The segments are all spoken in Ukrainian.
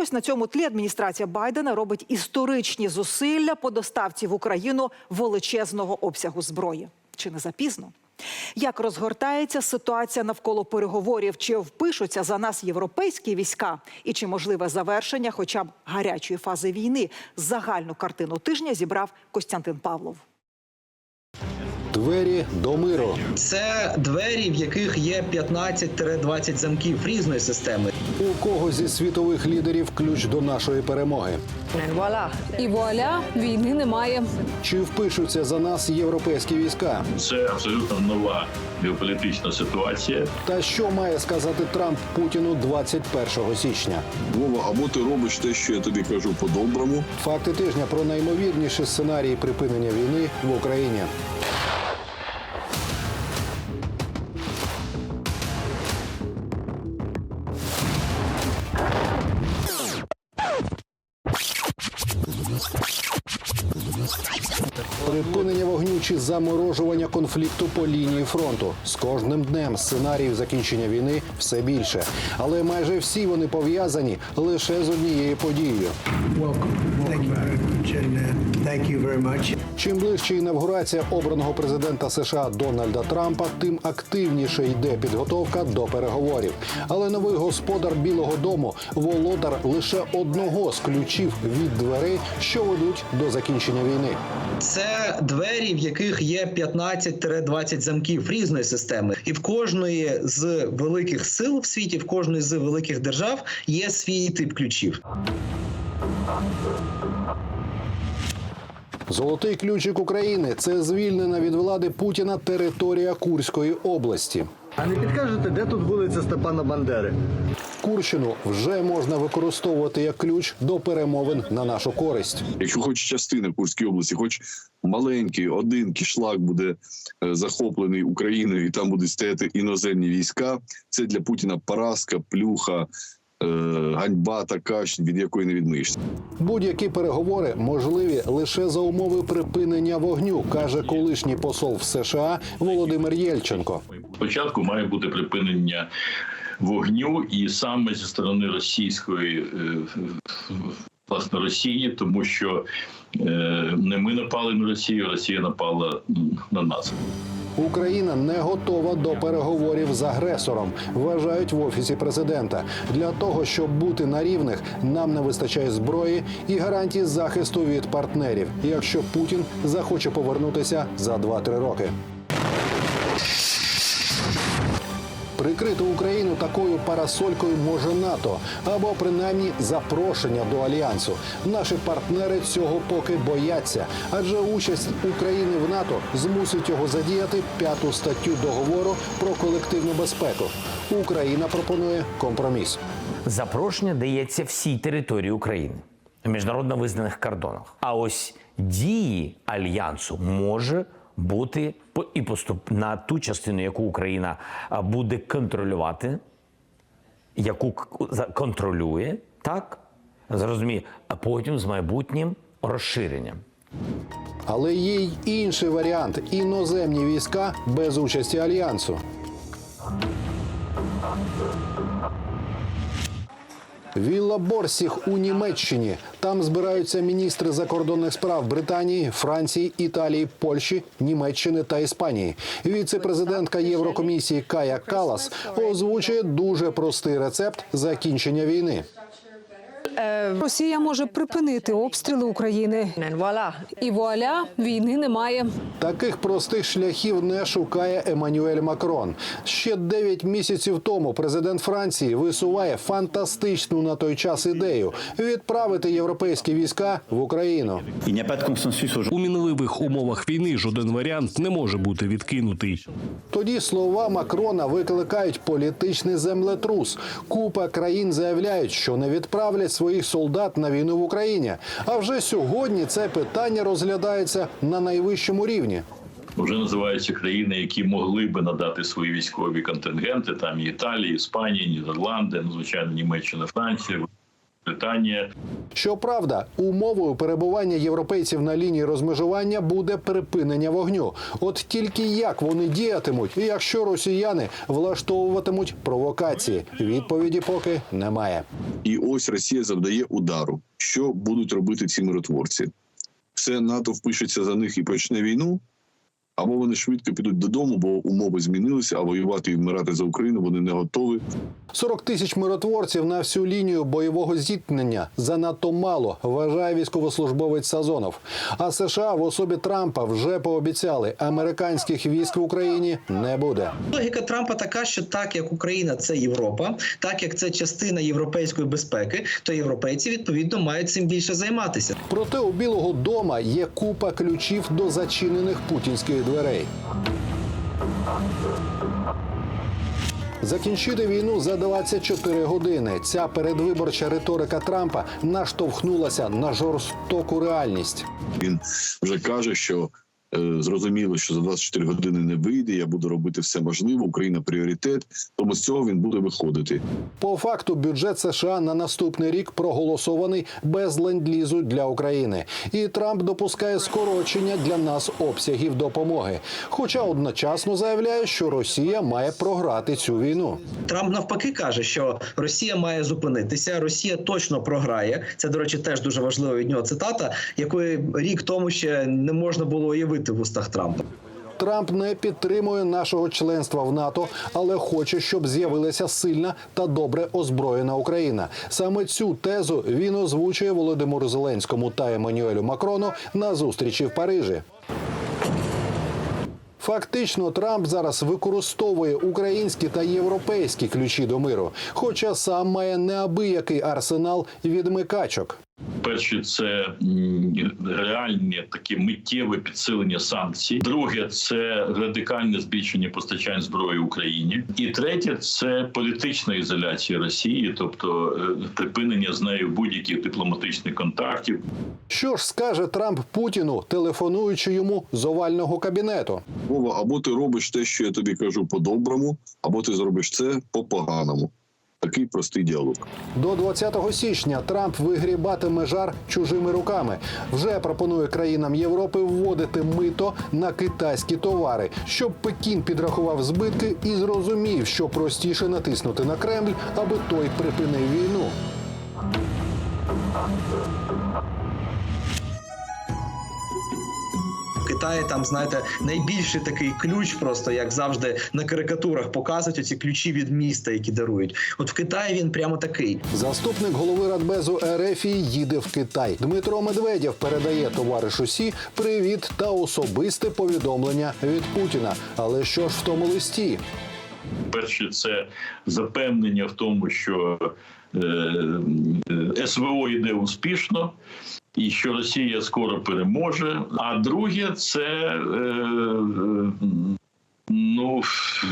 ось на цьому тлі адміністрація Байдена робить історичні зусилля по доставці в Україну величезного обсягу зброї. Чи не запізно? Як розгортається ситуація навколо переговорів? Чи впишуться за нас європейські війська? І чи можливе завершення, хоча б гарячої фази війни? Загальну картину тижня зібрав Костянтин Павлов. Двері до миру. Це двері, в яких є 15-20 замків різної системи. У кого зі світових лідерів ключ до нашої перемоги? І вуаля, війни немає. Чи впишуться за нас європейські війська? Це абсолютно нова геополітична ситуація. Та що має сказати Трамп Путіну 21 січня? Вова, або ти робиш те, що я тобі кажу по-доброму, Факти тижня про наймовірніші сценарії припинення війни в Україні. Припинення вогню чи заморожування конфлікту по лінії фронту з кожним днем сценаріїв закінчення війни все більше, але майже всі вони пов'язані лише з однією подією. Welcome. Thank thank you very much. Чим ближче інавгурація обраного президента США Дональда Трампа, тим активніше йде підготовка до переговорів. Але новий господар Білого Дому володар лише одного з ключів від дверей, що ведуть до закінчення війни. Це двері, в яких є 15-20 замків різної системи. І в кожної з великих сил в світі, в кожної з великих держав є свій тип ключів. Золотий ключик України це звільнена від влади Путіна територія Курської області. А не підкажете, де тут вулиця Степана Бандери? Курщину вже можна використовувати як ключ до перемовин на нашу користь. якщо хоч частина Курської області, хоч маленький один кишлак буде е, захоплений Україною, і там будуть стояти іноземні війська, це для Путіна поразка, плюха, ганьба така, від якої не відмиєшся. Будь-які переговори можливі лише за умови припинення вогню, каже колишній посол в США Володимир Єльченко. Спочатку має бути припинення вогню, і саме зі сторони російської е, власне Росії, тому що е, не ми напали на Росію, Росія напала на нас. Україна не готова до переговорів з агресором, вважають в офісі президента. Для того щоб бути на рівних, нам не вистачає зброї і гарантій захисту від партнерів, якщо Путін захоче повернутися за 2-3 роки. Прикрити Україну такою парасолькою може НАТО або принаймні запрошення до альянсу. Наші партнери цього поки бояться, адже участь України в НАТО змусить його задіяти п'яту статтю договору про колективну безпеку. Україна пропонує компроміс. Запрошення дається всій території України в міжнародно визнаних кордонах. А ось дії альянсу може бути і поступ на ту частину, яку Україна буде контролювати, яку контролює, так зрозуміє, а потім з майбутнім розширенням. Але є й інший варіант іноземні війська без участі альянсу. Вілла Борсіх у Німеччині. Там збираються міністри закордонних справ Британії, Франції, Італії, Польщі, Німеччини та Іспанії. Віце-президентка Єврокомісії Кая Калас озвучує дуже простий рецепт закінчення війни. Росія може припинити обстріли України. І вуаля, війни немає. Таких простих шляхів не шукає Еммануель Макрон. Ще 9 місяців тому президент Франції висуває фантастичну на той час ідею відправити європейські війська в Україну. У мінливих умовах війни жоден варіант не може бути відкинутий. Тоді слова Макрона викликають політичний землетрус. Купа країн заявляють, що не відправлять своїх солдат на війну в Україні. А вже сьогодні це питання розглядається на найвищому рівні. Вже називаються країни, які могли би надати свої військові контингенти. Там і Італія, Іспанія, Нідерланди, ну звичайно, Німеччина, Франція. Британія. Щоправда, умовою перебування європейців на лінії розмежування буде припинення вогню. От тільки як вони діятимуть, і якщо росіяни влаштовуватимуть провокації, відповіді поки немає. І ось Росія завдає удару. Що будуть робити ці миротворці? Все НАТО впишеться за них і почне війну. Або вони швидко підуть додому, бо умови змінилися, а воювати і вмирати за Україну вони не готові. 40 тисяч миротворців на всю лінію бойового зіткнення занадто мало, вважає військовослужбовець Сазонов. А США в особі Трампа вже пообіцяли, американських військ в Україні не буде. Логіка Трампа така, що так як Україна це Європа, так як це частина європейської безпеки, то європейці відповідно мають цим більше займатися. Проте у Білого дома є купа ключів до зачинених путінських дверей. Закінчити війну за 24 години. Ця передвиборча риторика Трампа наштовхнулася на жорстоку реальність. Він вже каже, що зрозуміло, що за 24 години не вийде. Я буду робити все можливе. Україна пріоритет. Тому з цього він буде виходити. По факту бюджет США на наступний рік проголосований без ленд-лізу для України, і Трамп допускає скорочення для нас обсягів допомоги. Хоча одночасно заявляє, що Росія має програти цю війну. Трамп навпаки каже, що Росія має зупинитися. Росія точно програє. Це до речі, теж дуже важлива від нього цитата, якої рік тому ще не можна було уявити в устах Трампа. Трамп не підтримує нашого членства в НАТО, але хоче, щоб з'явилася сильна та добре озброєна Україна. Саме цю тезу він озвучує Володимиру Зеленському та Еммануелю Макрону на зустрічі в Парижі. Фактично, Трамп зараз використовує українські та європейські ключі до миру, хоча сам має неабиякий арсенал відмикачок. Перше, це м, реальне таке миттєве підсилення санкцій. Друге, це радикальне збільшення постачань зброї Україні. І третє це політична ізоляція Росії, тобто е, припинення з нею будь-яких дипломатичних контактів. Що ж скаже Трамп Путіну, телефонуючи йому з овального кабінету? Вова, або ти робиш те, що я тобі кажу по-доброму, або ти зробиш це по-поганому. Такий простий діалог. До 20 січня Трамп вигрібатиме жар чужими руками. Вже пропонує країнам Європи вводити мито на китайські товари, щоб Пекін підрахував збитки і зрозумів, що простіше натиснути на Кремль, аби той припинив війну. Китаї там, знаєте, найбільший такий ключ, просто як завжди на карикатурах показують оці ключі від міста, які дарують. От в Китаї він прямо такий. Заступник голови Радбезу РФ їде в Китай. Дмитро Медведєв передає товаришу Сі привіт та особисте повідомлення від Путіна. Але що ж в тому листі? Перше, це запевнення в тому, що е, е, СВО йде успішно. І що Росія скоро переможе. А друге, це е, е, ну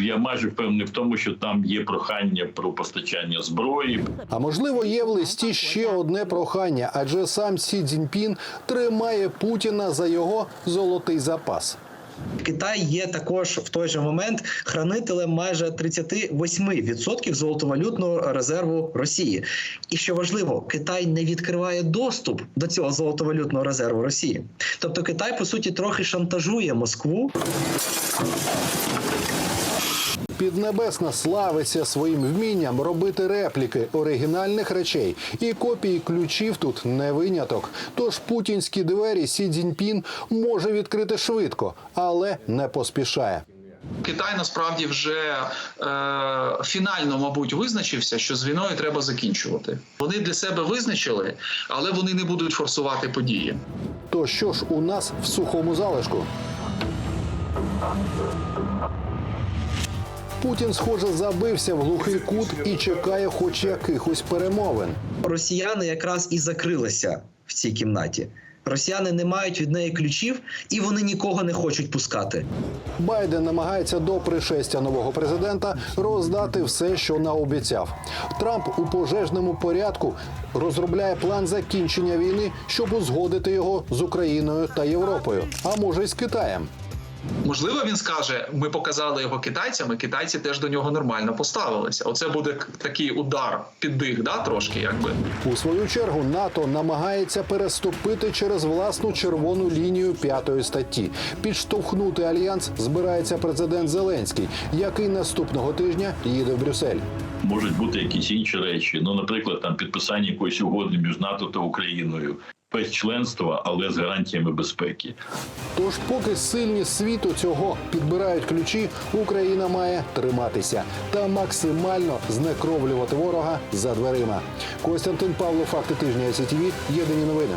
я майже впевнений в тому, що там є прохання про постачання зброї. А можливо, є в листі ще одне прохання, адже сам Сі Цзіньпін тримає Путіна за його золотий запас. Китай є також в той же момент хранителем майже 38% золотовалютного резерву Росії. І що важливо, Китай не відкриває доступ до цього золотовалютного резерву Росії. Тобто Китай по суті трохи шантажує Москву. Піднебесна славиться своїм вмінням робити репліки оригінальних речей, і копії ключів тут не виняток. Тож путінські двері Сі Цзіньпін може відкрити швидко, але не поспішає. Китай насправді вже е, фінально, мабуть, визначився, що з війною треба закінчувати. Вони для себе визначили, але вони не будуть форсувати події. То що ж у нас в сухому залишку? Путін, схоже, забився в глухий кут і чекає хоч якихось перемовин. Росіяни якраз і закрилися в цій кімнаті. Росіяни не мають від неї ключів, і вони нікого не хочуть пускати. Байден намагається до пришестя нового президента роздати все, що наобіцяв. Трамп у пожежному порядку розробляє план закінчення війни, щоб узгодити його з Україною та Європою, а може й з Китаєм. Можливо, він скаже: ми показали його китайцям, і китайці теж до нього нормально поставилися. Оце буде такий удар під дих, да, трошки, якби. У свою чергу НАТО намагається переступити через власну червону лінію п'ятої статті. Підштовхнути альянс збирається президент Зеленський, який наступного тижня їде в Брюссель. Можуть бути якісь інші речі. Ну, наприклад, там підписання якоїсь угоди між НАТО та Україною без членства, але з гарантіями безпеки. Тож, поки сильні світу цього підбирають ключі, Україна має триматися та максимально знекровлювати ворога за дверима. Костянтин Павло, факти тижня СІТВ, єдині новини.